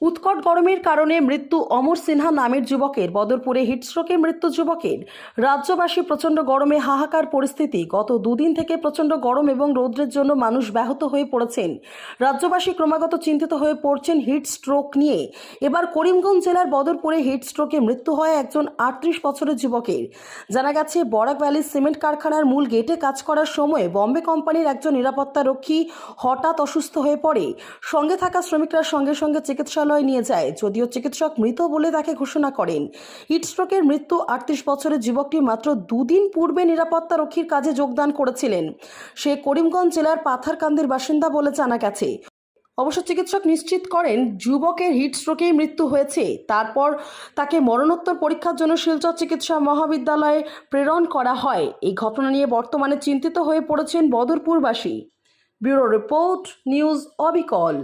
উৎকট গরমের কারণে মৃত্যু অমর সিনহা নামের যুবকের। বদরপুরে হিটস্ট্রোকে মৃত্যু যুবকের। রাজ্যবাসী প্রচণ্ড গরমে হাহাকার পরিস্থিতি। গত দুদিন থেকে প্রচণ্ড গরম এবং রৌদ্রের জন্য মানুষ ব্যাহত হয়ে পড়েছেন। রাজ্যবাসী ক্রমাগত চিন্তিত হয়ে পড়ছেন হিট স্ট্রোক নিয়ে। এবার করিমগঞ্জ জেলার বদরপুরে হিট স্ট্রোকে মৃত্যু হয় একজন আটত্রিশ বছরের যুবকের। জানা গেছে, বরাক ভ্যালি সিমেন্ট কারখানার মূল গেটে কাজ করার সময় বম্বে কোম্পানির একজন নিরাপত্তারক্ষী হঠাৎ অসুস্থ হয়ে পড়ে। সঙ্গে থাকা শ্রমিকরা সঙ্গে সঙ্গে চিকিৎসালয়ে নিয়ে যায়, যদিও চিকিৎসক মৃত বলে তাকে ঘোষণা করেন। হিটস্ট্রোকের মৃত্যু আটত্রিশ বছরের যুবকটি মাত্র দুদিন পূর্বে নিরাপত্তারক্ষীর কাজে যোগদান করেছিলেন। সে করিমগঞ্জ জেলার পাথারকান্দির বাসিন্দা বলে জানা গেছে। অবশ্য চিকিৎসক নিশ্চিত করেন, যুবকের হিটস্ট্রোকেই মৃত্যু হয়েছে। তারপর তাকে মরণোত্তর পরীক্ষার জন্য শিলচর চিকিৎসা মহাবিদ্যালয়ে প্রেরণ করা হয়। এই ঘটনা নিয়ে বর্তমানে চিন্তিত হয়ে পড়েছেন বদরপুরবাসী। ব্যুরো রিপোর্ট, নিউজ অবিকল।